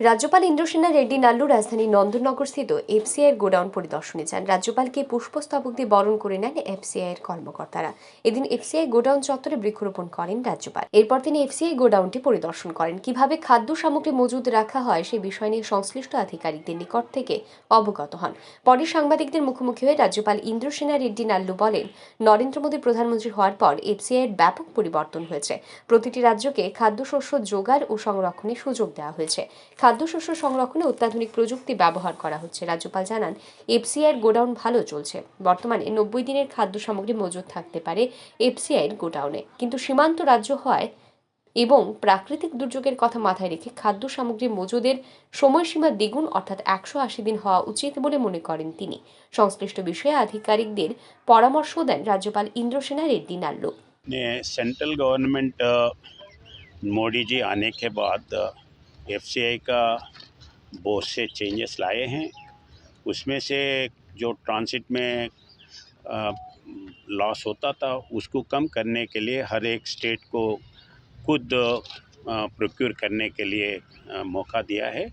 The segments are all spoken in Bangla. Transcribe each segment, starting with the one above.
রাজ্যপাল ইন্দ্রসেনা রেড্ডি নাল্লু রাজধানীর নন্দননগরস্থিত এফসিআই এর গোডাউন পরিদর্শনে যান। রাজ্যপালকে পুষ্পস্তবক দিয়ে বরণ করে নেন এর কর্মকর্তারা। এদিন এফসিআই গোডাউন চত্বরে বৃক্ষরোপণ করেন রাজ্যপাল। এরপর তিনি এফসিআই গোডাউনটি পরিদর্শন করেন। কীভাবে খাদ্য সামগ্রী মজুদ রাখা হয় সেই বিষয় নিয়ে সংশ্লিষ্ট আধিকারিকদের নিকট থেকে অবগত হন। পরে সাংবাদিকদের মুখোমুখি হয়ে রাজ্যপাল ইন্দ্রসেনা রেড্ডি নাল্লু বলেন, নরেন্দ্র মোদী প্রধানমন্ত্রী হওয়ার পর এফসিআই এর ব্যাপক পরিবর্তন হয়েছে। প্রতিটি রাজ্যকে খাদ্যশস্য জোগাড় ও সংরক্ষণের সুযোগ দেওয়া হয়েছে। খাদ্যশস্য সংরক্ষণে অত্যাধুনিক প্রযুক্তি ব্যবহার করা হচ্ছে রাজ্যপাল জানান এফসিআই এর গোডাউন ভালো চলছে বর্তমানে নব্বই দিনের খাদ্য সামগ্রী মজুদ থাকতে পারে এফসিআই এর গোডাউনে কিন্তু সীমান্ত রাজ্য হয় এবং প্রাকৃতিক দুর্যোগের কথা মাথায় রেখে খাদ্য সামগ্রী মজুদের সময়সীমা দ্বিগুণ অর্থাৎ একশো আশি দিন হওয়া উচিত বলে মনে করেন তিনি সংশ্লিষ্ট বিষয়ে আধিকারিকদের পরামর্শ দেন রাজ্যপাল ইন্দ্রসেনা রেড্ডি নাল্লু ने सेंट्रल गवर्नमेंट अ, मोदी जी आने के बाद एफसीआई का बहुत से चेंजेस लाए हैं। उसमें से जो ट्रांसिट में लॉस होता था उसको कम करने के लिए हर एक स्टेट को खुद प्रोक्योर करने के लिए अ, मौका दिया है।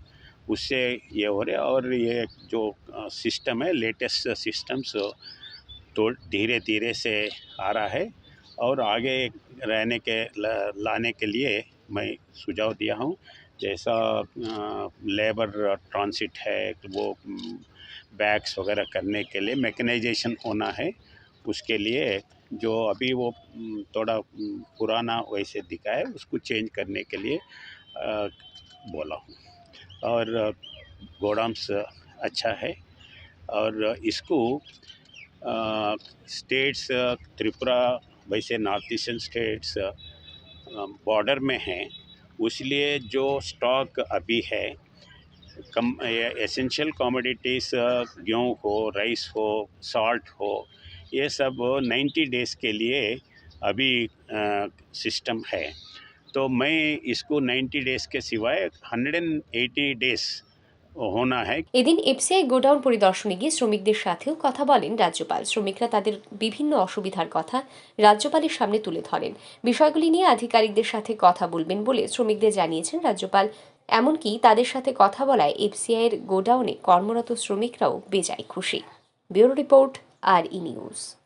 उससे ये हो रहा है और ये जो सिस्टम है लेटेस्ट सिस्टम्स तो धीरे धीरे से आ रहा है। और आगे रहने के लाने के लिए मैं सुझाव दिया हूँ। जैसा लेबर ट्रांसिट है वो बैग्स वगैरह करने के लिए मैकेनाइजेशन होना है। उसके लिए जो अभी वो थोड़ा पुराना वैसे दिखा है उसको चेंज करने के लिए अ, बोला हूँ। और गोडाम्स अच्छा है। और इसको स्टेट्स त्रिपुरा वैसे नॉर्थ ईस्टर्न स्टेट्स बॉर्डर में हैं। इसलिए जो स्टॉक अभी है, कम एसेंशियल कॉमोडिटीज़ गेहूँ हो राइस हो सॉल्ट हो, ये सब 90 डेज़ के लिए अभी सिस्टम है। तो मैं इसको 90 डेज़ के सिवाय 180 डेज़ এদিন এফসিআই গোডাউন পরিদর্শনে গিয়ে শ্রমিকদের সাথেও কথা বলেন রাজ্যপাল। শ্রমিকরা তাদের বিভিন্ন অসুবিধার কথা রাজ্যপালের সামনে তুলে ধরেন। বিষয়গুলি নিয়ে আধিকারিকদের সাথে কথা বলবেন বলে শ্রমিকদের জানিয়েছেন রাজ্যপাল। এমনকি তাদের সাথে কথা বলায় এফসিআই এর গোডাউনে কর্মরত শ্রমিকরাও বেজায় খুশি। ব্যুরো রিপোর্ট আর ই নিউজ।